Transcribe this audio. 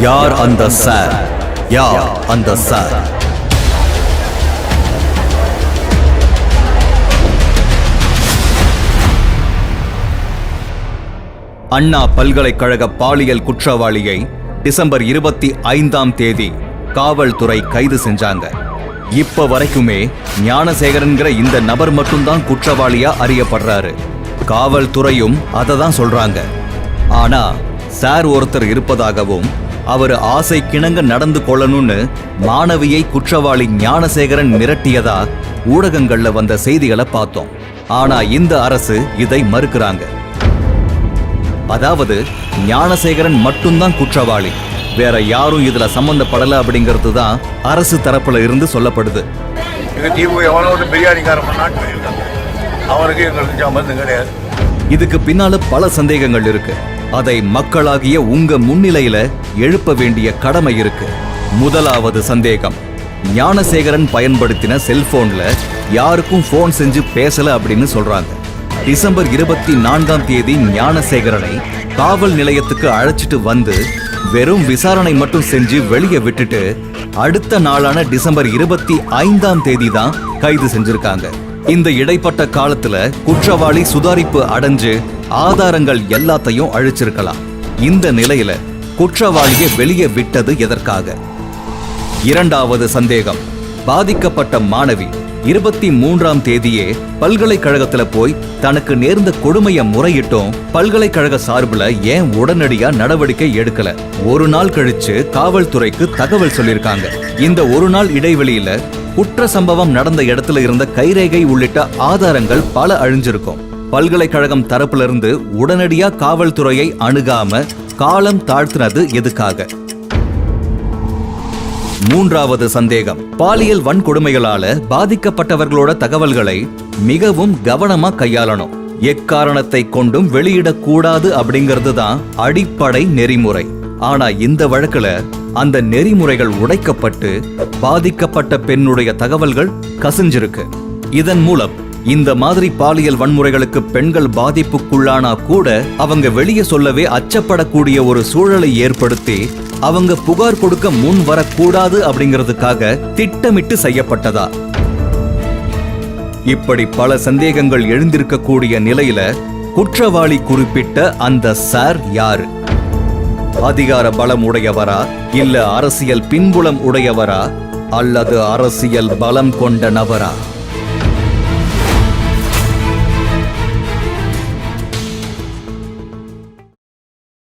யார் அந்த சார் யார் அந்த சார் அண்ணா பல்கலைக்கழக பாலியல் குற்றவாளியை டிசம்பர் இருபத்தி ஐந்தாம் தேதி காவல்துறை கைது செஞ்சாங்க. இப்ப வரைக்குமே ஞானசேகரன்கிற இந்த நபர் மட்டும்தான் குற்றவாளியா அறியப்படுறாரு. காவல்துறையும் அதை தான் சொல்றாங்க. ஆனா சார் ஒருத்தர் இருப்பதாகவும் அவர் ஆசை கிணங்க நடந்து கொள்ளணும்னு மாணவியை குற்றவாளி ஞானசேகரன் மிரட்டியதா ஊடகங்கள்ல வந்த செய்திகளை பார்த்தோம். ஆனா இந்த அரசு இதை மறுக்கிறாங்க. அதாவது ஞானசேகரன் மட்டும்தான் குற்றவாளி. வேற யாரும் இதுல சம்பந்தப்படல அப்படிங்கிறது தான் அரசு தரப்புல இருந்து சொல்லப்படுது. தீவு எவனோ ஒரு பிரியாணிக்காரன் அவனுக்கு எங்களுக்கு கிடையாது. இதுக்கு பின்னால பல சந்தேகங்கள் இருக்கு. அதை மக்களாகிய உங்க முன்னிலையில எழுப்ப வேண்டிய கடமை இருக்கு. முதலாவது சந்தேகம். ஞானசேகரன் பயன்படுத்தின செல்போன்ல யாருக்கும் ஃபோன் செஞ்சு பேசல அப்படின்னு சொல்றாங்க. டிசம்பர் இருபத்தி நான்காம் தேதி ஞானசேகரனை காவல் நிலையத்துக்கு அழைச்சிட்டு வந்து வெறும் விசாரணை மட்டும் செஞ்சு வெளியே விட்டுட்டு அடுத்த நாளான டிசம்பர் இருபத்தி ஐந்தாம் தேதி தான் கைது செஞ்சிருக்காங்க. இந்த இடைப்பட்ட காலத்துல குற்றவாளி சுதாரிப்பு அடைஞ்சு ஆதாரங்கள் எல்லாத்தையும் அழிச்சிருக்கலாம். இந்த நிலையில குற்றவாளியை வெளியே விட்டது எதற்காக? இரண்டாவது சந்தேகம் பாதிக்கப்பட்ட மாணவி. இருபத்தி மூன்றாம் தேதியே பல்கலைக்கழகத்துல போய் தனக்கு நேர்ந்த கொடுமைய முறையிட்டும் பல்கலைக்கழக சார்புல ஏன் உடனடியா நடவடிக்கை எடுக்கல? ஒரு நாள் கழிச்சு காவல்துறைக்கு தகவல் சொல்லியிருக்காங்க. இந்த ஒரு நாள் இடைவெளியில குற்ற சம்பவம் நடந்த இடத்துல இருந்த கைரேகை உள்ளிட்ட ஆதாரங்கள் பல அழிஞ்சிருக்கும். பல்கலைக்கழகம் தரப்பிலிருந்து உடனடியா காவல்துறையை அணுகாம காலம் தாழ்த்தினது எதுக்காக? மூன்றாவது சந்தேகம். பாலியல் வன்கொடுமைகளால பாதிக்கப்பட்டவர்களோட தகவல்களை மிகவும் கவனமா கையாளணும். எக்காரணத்தை கொண்டும் வெளியிடக்கூடாது அப்படிங்கிறது தான் அடிப்படை நெறிமுறை. ஆனா இந்த வழக்குல அந்த நெறிமுறைகள் உடைக்கப்பட்டு பாதிக்கப்பட்ட பெண்ணுடைய தகவல்கள் கசிஞ்சிருக்கு. இதன் மூலம் இந்த மாதிரி பாலியல் வன்முறைகளுக்கு பெண்கள் பாதிப்புக்குள்ளானா கூட அவங்க வெளியே சொல்லவே அச்சப்படக்கூடிய ஒரு சூழலை ஏற்படுத்தி அவங்க புகார் கொடுக்க முன் வரக்கூடாது அப்படிங்கிறதுக்காக திட்டமிட்டு செய்யப்பட்டதா? இப்படி பல சந்தேகங்கள் எழுந்திருக்கக்கூடிய நிலையில குற்றவாளி குறிப்பிட்ட அந்த சார் யாரு? அதிகார பலம் உடையவரா? இல்ல அரசியல் பின்புலம் உடையவரா? அல்லது அரசியல் பலம் கொண்ட நபரா?